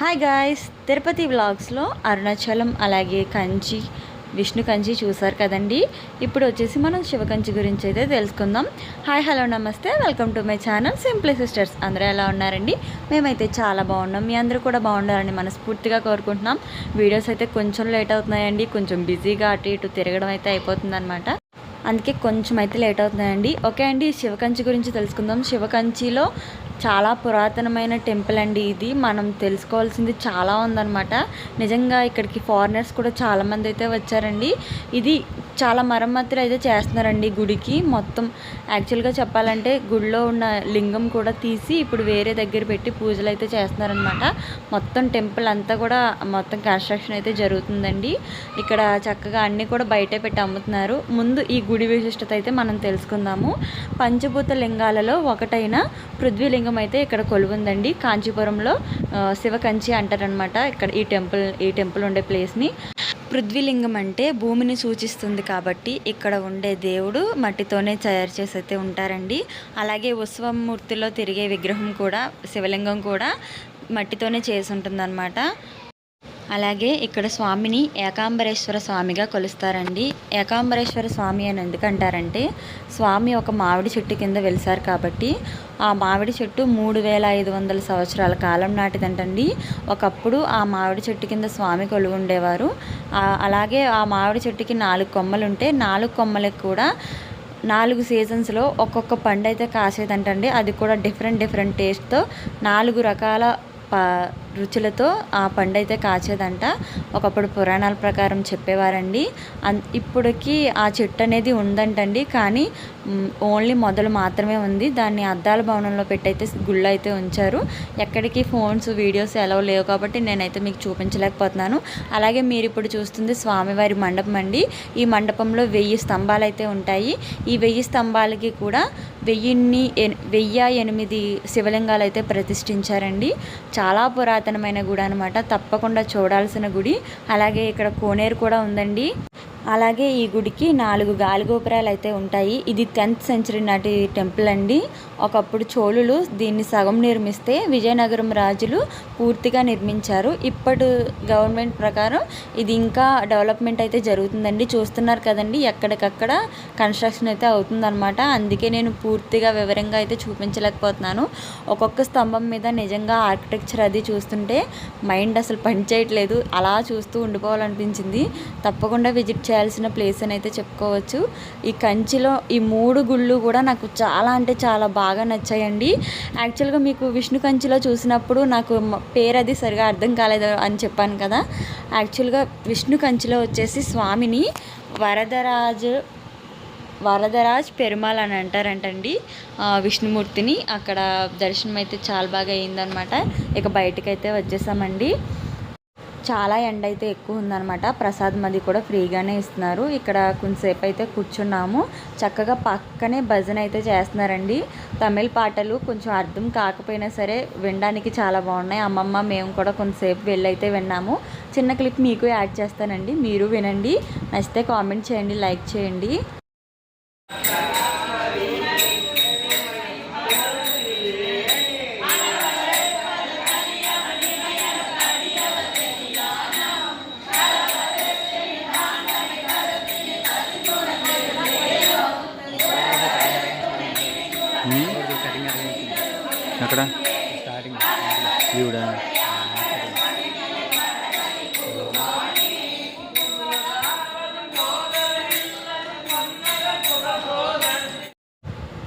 Hi guys Tirupati వ్లాగ్స్లో అరుణాచలం అలాగే కంచి విష్ణు కంచి చూసారు కదండి? ఇప్పుడు వచ్చేసి మనం శివకంచి గురించి అయితే తెలుసుకుందాం. హాయ్ హలో నమస్తే. Welcome to my channel simply sisters అందరూ ఎలా ఉన్నారండి? మేమైతే చాలా బాగున్నాం. మీ అందరూ కూడా బాగుండాలని మనస్ఫూర్తిగా కోరుకుంటున్నాం. వీడియోస్ అయితే కొంచెం లేట్ అవుతున్నాయండి. కొంచెం బిజీగా అటు ఇటు తిరగడం అయితే అయిపోతుందన్నమాట. అందుకే కొంచెం అయితే లేట్ అవుతుందండి ఓకే అండి శివకంచి గురించి తెలుసుకుందాం. శివకంచిలో చాలా పురాతనమైన టెంపుల్ అండి ఇది. మనం తెలుసుకోవాల్సింది చాలా ఉందన్నమాట. నిజంగా ఇక్కడికి ఫారినర్స్ కూడా చాలామంది అయితే వచ్చారండి. ఇది చాలా మరమ్మతులు అయితే చేస్తున్నారండి గుడికి. మొత్తం యాక్చువల్గా చెప్పాలంటే గుడిలో ఉన్న లింగం కూడా తీసి ఇప్పుడు వేరే దగ్గర పెట్టి పూజలు అయితే చేస్తున్నారనమాట మొత్తం టెంపుల్ అంతా కూడా మొత్తం కన్స్ట్రక్షన్ అయితే జరుగుతుందండి. ఇక్కడ చక్కగా అన్నీ కూడా బయటే పెట్టి అమ్ముతున్నారు. ముందు ఈ గుడి విశిష్టత అయితే మనం తెలుసుకుందాము. పంచభూత లింగాలలో ఒకటైన పృథ్వీలింగం అయితే ఇక్కడ కొలువుందండి. కాంచీపురంలో శివకంచి అంటారనమాట ఇక్కడ ఈ టెంపుల్ ఈ టెంపుల్ ఉండే ప్లేస్ని పృథ్వీలింగం అంటే భూమిని సూచిస్తుంది కాబట్టి ఇక్కడ ఉండే దేవుడు మట్టితోనే తయారు చేసి అయితే ఉంటారండి. అలాగే ఉత్సవమూర్తిలో తిరిగే విగ్రహం కూడా శివలింగం కూడా మట్టితోనే చేసి ఉంటుందన్నమాట. అలాగే ఇక్కడ స్వామిని ఏకాంబరేశ్వర స్వామిగా కొలుస్తారండి. ఏకాంబరేశ్వర స్వామి అని ఎందుకంటారంటే స్వామి ఒక మామిడి చెట్టు కింద వెలిసారు కాబట్టి ఆ మామిడి చెట్టు మూడు వేల ఐదు వందల సంవత్సరాల కాలం నాటిదంటండి. ఒకప్పుడు ఆ మామిడి చెట్టు కింద స్వామి కొలువు ఉండేవారు. అలాగే ఆ మామిడి చెట్టుకి నాలుగు కొమ్మలు ఉంటే నాలుగు కొమ్మలకు కూడా నాలుగు సీజన్స్లో ఒక్కొక్క పండు అయితే కాసేదంటండి. అది కూడా డిఫరెంట్ డిఫరెంట్ టేస్ట్తో నాలుగు రకాల ప రుచులతో ఆ పండు అయితే కాచేదంట. ఒకప్పుడు పురాణాల ప్రకారం చెప్పేవారండి. అన్ ఇప్పటికి ఆ చెట్టు అనేది ఉందంటండి. కానీ ఓన్లీ మొదలు మాత్రమే ఉంది. దాన్ని అద్దాల భవనంలో పెట్టయితే గుళ్ళు అయితే ఉంచారు. ఎక్కడికి ఫోన్స్ వీడియోస్ ఎలా లేవు కాబట్టి నేనైతే మీకు చూపించలేకపోతున్నాను. అలాగే మీరు ఇప్పుడు చూస్తుంది స్వామివారి మండపం అండి. ఈ మండపంలో వెయ్యి స్తంభాలు అయితే ఉంటాయి. ఈ వెయ్యి స్తంభాలకి కూడా వెయ్యిన్ని వెయ్యి ఎనిమిది శివలింగాలు అయితే ప్రతిష్ఠించారండి. చాలా పురాతనమైన గుడి అనమాట తప్పకుండా చూడాల్సిన గుడి. అలాగే ఇక్కడ కోనేరు కూడా ఉందండి. అలాగే ఈ గుడికి నాలుగు గాలి గోపురాలు అయితే ఉంటాయి. ఇది టెన్త్ సెంచరీ నాటి టెంపుల్ అండి. ఒకప్పుడు చోళులు దీన్ని సగం నిర్మిస్తే విజయనగరం రాజులు పూర్తిగా నిర్మించారు. ఇప్పటి గవర్నమెంట్ ప్రకారం ఇది ఇంకా డెవలప్మెంట్ అయితే జరుగుతుందండి. చూస్తున్నారు కదండి ఎక్కడికక్కడ కన్స్ట్రక్షన్ అయితే అవుతుందన్నమాట. అందుకే నేను పూర్తిగా వివరంగా అయితే చూపించలేకపోతున్నాను. ఒక్కొక్క స్తంభం మీద నిజంగా ఆర్కిటెక్చర్ అది చూస్తుంటే మైండ్ అసలు పనిచేయట్లేదు అలా చూస్తూ ఉండిపోవాలనిపించింది. తప్పకుండా విజిట్ చేయాల్సిన ప్లేస్ అని అయితే చెప్పుకోవచ్చు. ఈ కంచిలో ఈ మూడు గుళ్ళు కూడా నాకు చాలా అంటే చాలా బాగా నచ్చాయండి. యాక్చువల్గా మీకు విష్ణు కంచిలో చూసినప్పుడు నాకు పేరు అది సరిగా అర్థం కాలేదు అని చెప్పాను కదా. యాక్చువల్గా విష్ణు కంచిలో వచ్చేసి స్వామిని వరదరాజు వరదరాజ్ పెరుమాల్ అని అంటారంటండి విష్ణుమూర్తిని. అక్కడ దర్శనం అయితే చాలా బాగా అయిందనమాట ఇక బయటకైతే వచ్చేసామండి. చాలా ఎండ అయితే ఎక్కువ ఉందన్నమాట. ప్రసాదం అది కూడా ఫ్రీగానే ఇస్తున్నారు. ఇక్కడ కొంతసేపు అయితే కూర్చున్నాము. చక్కగా పక్కనే భజన అయితే చేస్తున్నారండి. తమిళ పాటలు కొంచెం అర్థం కాకపోయినా సరే వినడానికి చాలా బాగున్నాయి. అమ్మమ్మ మేము కూడా కొంతసేపు వెళ్ళైతే విన్నాము. చిన్న క్లిప్ మీకు యాడ్ చేస్తానండి. మీరు వినండి. నచ్చితే కామెంట్ చేయండి లైక్ చేయండి.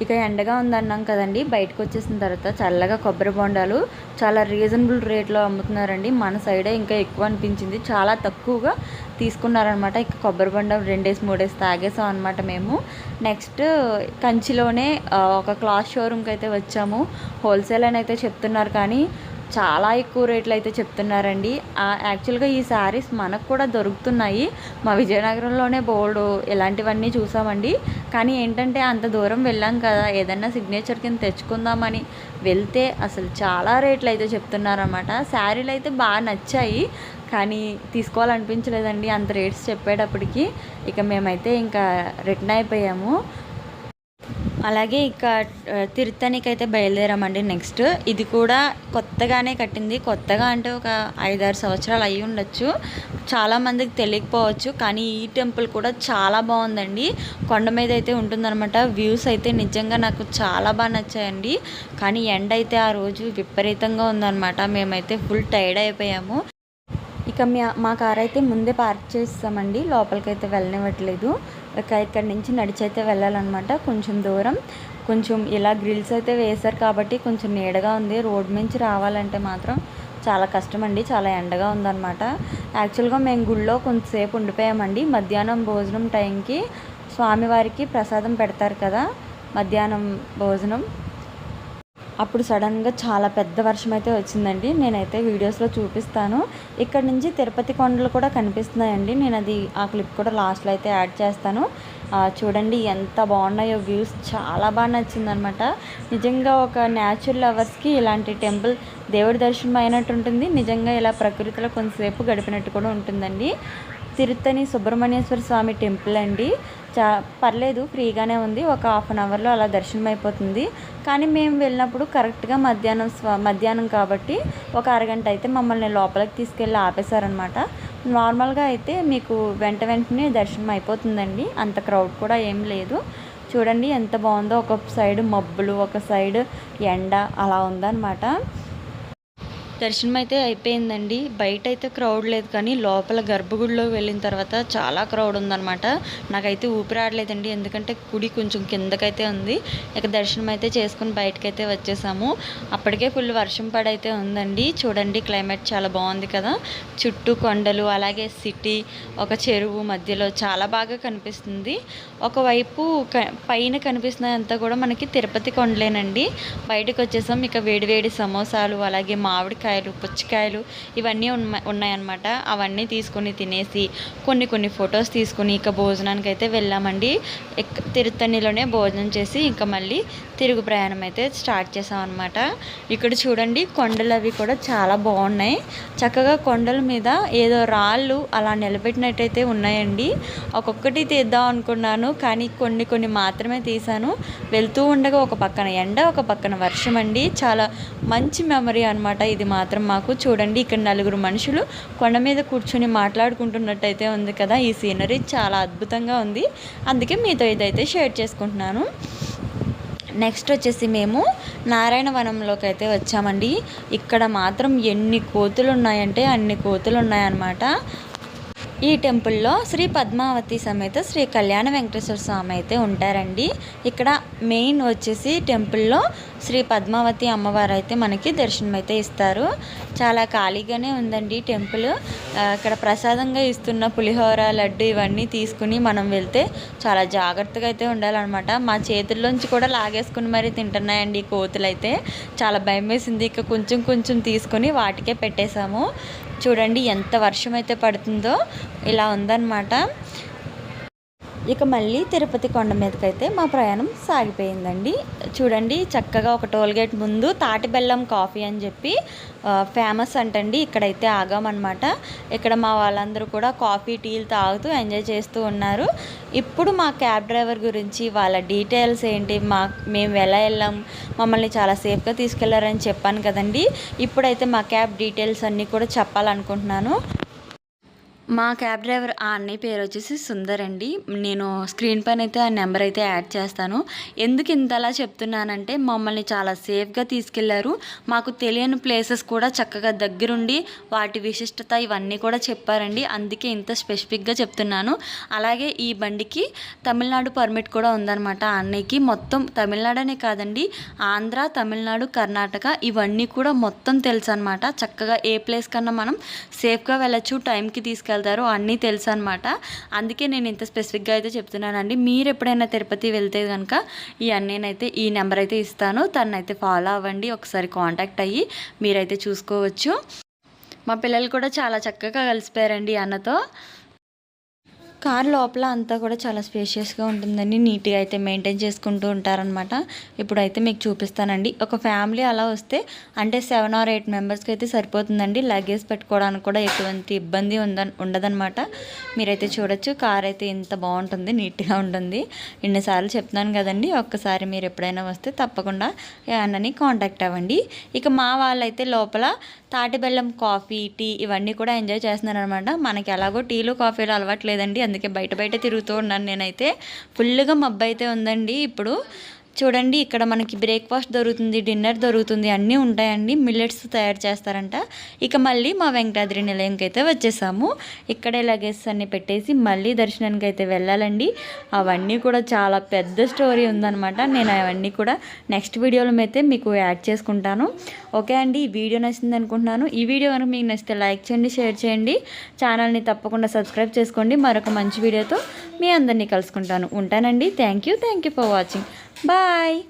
ఇక ఎండగా ఉందన్నాం కదండి. బయటకు వచ్చేసిన తర్వాత చల్లగా కొబ్బరి బొండాలు చాలా రీజనబుల్ రేట్లో అమ్ముతున్నారండి. మన సైడే ఇంకా ఎక్కువ అనిపించింది. చాలా తక్కువగా తీసుకున్నారనమాట ఇక కొబ్బరి బొండం రెండేసి మూడేసి తాగేసాం అనమాట మేము. నెక్స్ట్ కంచిలోనే ఒక క్లాత్ షోరూమ్కి అయితే వచ్చాము. హోల్సేల్ అని అయితే చెప్తున్నారు కానీ చాలా ఎక్కువ రేట్లు అయితే చెప్తున్నారండి. యాక్చువల్గా ఈ శారీస్ మనకు కూడా దొరుకుతున్నాయి. మా విజయనగరంలోనే బోర్డు ఇలాంటివన్నీ చూసామండి. కానీ ఏంటంటే అంత దూరం వెళ్ళాం కదా ఏదన్నా సిగ్నేచర్ కింద తెచ్చుకుందామని వెళ్తే అసలు చాలా రేట్లు అయితే చెప్తున్నారన్నమాట. శారీలు అయితే బాగా నచ్చాయి కానీ తీసుకోవాలనిపించలేదండి అంత రేట్స్ చెప్పేటప్పటికి. ఇక మేమైతే ఇంకా రిటర్న్ అయిపోయాము. అలాగే ఇక ఆ, అయితే బయలుదేరామండి నెక్స్ట్. ఇది కూడా కొత్తగానే కట్టింది. కొత్తగా అంటే ఒక ఐదారు సంవత్సరాలు అయి ఉండొచ్చు. చాలామందికి తెలియకపోవచ్చు కానీ ఈ టెంపుల్ కూడా చాలా బాగుందండి. కొండ మీద అయితే ఉంటుందన్నమాట. వ్యూస్ అయితే నిజంగా నాకు చాలా బాగా నచ్చాయండి. కానీ ఎండ అయితే ఆ రోజు విపరీతంగా ఉందన్నమాట. మేమైతే ఫుల్ టైర్డ్ అయిపోయాము. ఇక మా- కార్ అయితే ముందే పార్క్ చేస్తామండి లోపలికి అయితే వెళ్ళనివ్వట్లేదు. ఇక్కడ నుంచి నడిచి అయితే వెళ్ళాలన్నమాట. కొంచెం దూరం. కొంచెం ఇలా గ్రిల్స్ అయితే వేశారు కాబట్టి కొంచెం నీడగా ఉంది. రోడ్ నుంచి రావాలంటే మాత్రం చాలా కష్టం అండి చాలా ఎండగా ఉందన్నమాట. యాక్చువల్గా మేము గుళ్ళో కొంతసేపు ఉండిపోయామండి. మధ్యాహ్నం భోజనం టైంకి స్వామివారికి ప్రసాదం పెడతారు కదా. మధ్యాహ్నం భోజనం. అప్పుడు సడన్గా చాలా పెద్ద వర్షం అయితే వచ్చిందండి. నేనైతే వీడియోస్లో చూపిస్తాను. ఇక్కడ నుంచి తిరుపతి కొండలు కూడా కనిపిస్తున్నాయండి. నేను అది ఆ క్లిప్ కూడా లాస్ట్లో అయితే యాడ్ చేస్తాను. చూడండి ఎంత బాగున్నాయో వ్యూస్. చాలా బాగా నచ్చిందనమాట నిజంగా ఒక న్యాచురల్ లవర్స్కి ఇలాంటి టెంపుల్ దేవుడి దర్శనం అయినట్టు ఉంటుంది నిజంగా ఇలా ప్రకృతిలో కొంతసేపు గడిపినట్టు కూడా ఉంటుందండి. తిరుత్తని సుబ్రహ్మణ్యేశ్వర స్వామి టెంపుల్ అండి. చా పర్లేదు ఫ్రీగానే ఉంది. ఒక హాఫ్ అన్ అవర్లో అలా దర్శనం అయిపోతుంది కానీ మేము వెళ్ళినప్పుడు కరెక్ట్గా మధ్యాహ్నం స్వ మధ్యాహ్నం కాబట్టి ఒక అరగంట అయితే మమ్మల్ని లోపలికి తీసుకెళ్ళి ఆపేశారనమాట నార్మల్గా అయితే మీకు వెంట వెంటనే దర్శనం అయిపోతుందండి అంత క్రౌడ్ కూడా ఏం లేదు. చూడండి ఎంత బాగుందో. ఒక సైడ్ మబ్బులు ఒక సైడ్ ఎండ అలా ఉందన్నమాట. దర్శనం అయితే అయిపోయిందండి. బయట అయితే క్రౌడ్ లేదు కానీ లోపల గర్భగుడిలో వెళ్ళిన తర్వాత చాలా క్రౌడ్ ఉందన్నమాట. నాకైతే ఊపిరాడలేదండి ఎందుకంటే కుడి కొంచెం కిందకైతే ఉంది. ఇక దర్శనం అయితే చేసుకుని బయటకైతే వచ్చేసాము. అప్పటికే ఫుల్ వర్షం పడైతే ఉందండి. చూడండి క్లైమేట్ చాలా బాగుంది కదా. చుట్టూ కొండలు అలాగే సిటీ ఒక చెరువు మధ్యలో చాలా బాగా కనిపిస్తుంది. ఒకవైపు క- పైన కనిపిస్తున్నదంతా కూడా మనకి తిరుపతి కొండలేనండి. బయటకు వచ్చేసాం ఇక వేడివేడి సమోసాలు అలాగే మామిడికాయలు పుచ్చకాయలు ఇవన్నీ ఉన్న ఉన్నాయన్నమాట. అవన్నీ తీసుకొని తినేసి కొన్ని కొన్ని ఫొటోస్ తీసుకొని ఇక భోజనానికి అయితే వెళ్ళామండి. ఇక్- తిరుత్తణిలోనే భోజనం చేసి ఇంకా మళ్ళీ తిరుగు ప్రయాణం అయితే స్టార్ట్ చేసామన్నమాట. ఇక్కడ చూడండి కొండలు అవి కూడా చాలా బాగున్నాయి. చక్కగా కొండల మీద ఏదో రాళ్ళు అలా నిలబెట్టినట్టయితే ఉన్నాయండి. ఒక్కొక్కటి తీద్దాం అనుకున్నాను కానీ కొన్ని కొన్ని మాత్రమే తీసాను వెళ్తూ ఉండగా ఒక పక్కన ఎండ ఒక పక్కన వర్షం అండి. చాలా మంచి మెమరీ అన్నమాట ఇది మాత్రం మాకు చూడండి ఇక్కడ నలుగురు మనుషులు కొండ మీద కూర్చొని మాట్లాడుకుంటున్నట్టయితే ఉంది కదా. ఈ సీనరీ చాలా అద్భుతంగా ఉంది. అందుకే మీతో ఇదైతే షేర్ చేసుకుంటున్నాను. నెక్స్ట్ వచ్చేసి మేము నారాయణవనంలోకి అయితే వచ్చామండి. ఇక్కడ మాత్రం ఎన్ని కోతులు ఉన్నాయంటే అన్ని కోతులు ఉన్నాయన్నమాట ఈ టెంపుల్లో శ్రీ పద్మావతి సమేత శ్రీ కళ్యాణ వెంకటేశ్వర స్వామి అయితే ఉంటారండి. ఇక్కడ మెయిన్ వచ్చేసి టెంపుల్లో శ్రీ పద్మావతి అమ్మవారు అయితే మనకి దర్శనం అయితే ఇస్తారు. చాలా ఖాళీగానే ఉందండి టెంపుల్. ఇక్కడ ప్రసాదంగా ఇస్తున్న పులిహోర లడ్డు ఇవన్నీ తీసుకుని మనం వెళ్తే చాలా జాగ్రత్తగా అయితే ఉండాలన్నమాట. మా చేతుల్లోంచి కూడా లాగేసుకుని మరీ తింటున్నాయండి ఈ కోతులు అయితే చాలా భయం వేసింది ఇక కొంచెం కొంచెం తీసుకొని వాటికే పెట్టేశాము. చూడండి ఎంత వర్షం అయితే పడుతుందో ఇలా ఉందన్నమాట. ఇక మళ్ళీ తిరుపతి కొండ మీదకైతే మా ప్రయాణం సాగిపోయిందండి. చూడండి చక్కగా ఒక టోల్గేట్ ముందు తాటి బెల్లం కాఫీ అని చెప్పి ఫేమస్ అంటండి ఇక్కడైతే ఆగామన్నమాట ఇక్కడ మా వాళ్ళందరూ కూడా కాఫీ టీలు తాగుతూ ఎంజాయ్ చేస్తూ ఉన్నారు. ఇప్పుడు మా క్యాబ్ డ్రైవర్ గురించి వాళ్ళ డీటెయిల్స్ ఏంటి మా మేము ఎలా వెళ్ళాం మమ్మల్ని చాలా సేఫ్గా తీసుకెళ్ళారని చెప్పాను కదండి. ఇప్పుడైతే మా క్యాబ్ డీటెయిల్స్ అన్నీ కూడా చెప్పాలనుకుంటున్నాను. మా క్యాబ్ డ్రైవర్ ఆ అన్నయ్య పేరు వచ్చేసి సుందర్ అండి. నేను స్క్రీన్ పైన అయితే ఆ నెంబర్ అయితే యాడ్ చేస్తాను. ఎందుకు ఇంతలా చెప్తున్నానంటే మమ్మల్ని చాలా సేఫ్గా తీసుకెళ్ళారు. మాకు తెలియని ప్లేసెస్ కూడా చక్కగా దగ్గరుండి వాటి విశిష్టత ఇవన్నీ కూడా చెప్పారండి. అందుకే ఇంత స్పెసిఫిక్గా చెప్తున్నాను. అలాగే ఈ బండికి తమిళనాడు పర్మిట్ కూడా ఉందన్నమాట. ఆ అన్నయ్యకి మొత్తం తమిళనాడు అనే కాదండి ఆంధ్ర తమిళనాడు కర్ణాటక ఇవన్నీ కూడా మొత్తం తెలుసు అనమాట చక్కగా ఏ ప్లేస్ కన్నా మనం సేఫ్గా వెళ్ళొచ్చు టైంకి తీసుకెళ్తారు అన్నీ తెలుసు అనమాట అందుకే నేను ఇంత స్పెసిఫిక్గా అయితే చెప్తున్నానండి. మీరు ఎప్పుడైనా తిరుపతి వెళ్తే కనుక ఈ అన్నయ్యనైతే ఈ నెంబర్ అయితే ఇస్తాను. తనైతే ఫాలో అవ్వండి. ఒకసారి కాంటాక్ట్ అయ్యి మీరైతే చూసుకోవచ్చు. మా పిల్లలు కూడా చాలా చక్కగా కలిసిపోయారండి ఈ అన్నతో. కార్ లోపల అంతా కూడా చాలా స్పేషియస్గా ఉంటుందండి. నీట్గా అయితే మెయింటైన్ చేసుకుంటూ ఉంటారనమాట ఇప్పుడైతే మీకు చూపిస్తానండి. ఒక ఫ్యామిలీ అలా వస్తే అంటే సెవెన్ ఆర్ ఎయిట్ మెంబర్స్కి అయితే సరిపోతుందండి. లగేజ్ పెట్టుకోవడానికి కూడా ఎటువంటి ఇబ్బంది ఉంద ఉండదనమాట మీరైతే చూడొచ్చు కార్ అయితే ఇంత బాగుంటుంది నీట్గా ఉంటుంది. ఎన్నిసార్లు చెప్తున్నాను కదండి ఒక్కసారి మీరు ఎప్పుడైనా వస్తే తప్పకుండా అన్నని కాంటాక్ట్ అవ్వండి. ఇక మా వాళ్ళైతే లోపల తాటి బెల్లం కాఫీ టీ ఇవన్నీ కూడా ఎంజాయ్ చేస్తున్నాను అనమాట మనకి ఎలాగో టీలు కాఫీలు అలవాటు లేదండి. అందుకే బయట బయట తిరుగుతూ ఉన్నాను నేనైతే. ఫుల్గా మబ్బు అయితే ఉందండి ఇప్పుడు. చూడండి ఇక్కడ మనకి బ్రేక్ఫాస్ట్ దొరుకుతుంది డిన్నర్ దొరుకుతుంది అన్నీ ఉంటాయండి. మిల్లెట్స్ తయారు చేస్తారంట. ఇక మళ్ళీ మా వెంకటాద్రి నిలయంకి అయితే వచ్చేసాము. ఇక్కడే లగేజ్ అన్ని పెట్టేసి మళ్ళీ దర్శనానికి అయితే వెళ్ళాలండి. అవన్నీ కూడా చాలా పెద్ద స్టోరీ ఉందన్నమాట. నేను అవన్నీ కూడా నెక్స్ట్ వీడియోలో అయితే మీకు యాడ్ చేసుకుంటాను. ఓకే అండి ఈ వీడియో నచ్చింది అనుకుంటున్నాను. ఈ వీడియో కనుక మీకు నచ్చితే లైక్ చేయండి షేర్ చేయండి. ఛానల్ని తప్పకుండా సబ్స్క్రైబ్ చేసుకోండి. మరొక మంచి వీడియోతో మీ అందరినీ కలుసుకుంటాను. ఉంటానండి. Thank you thank you for watching Bye!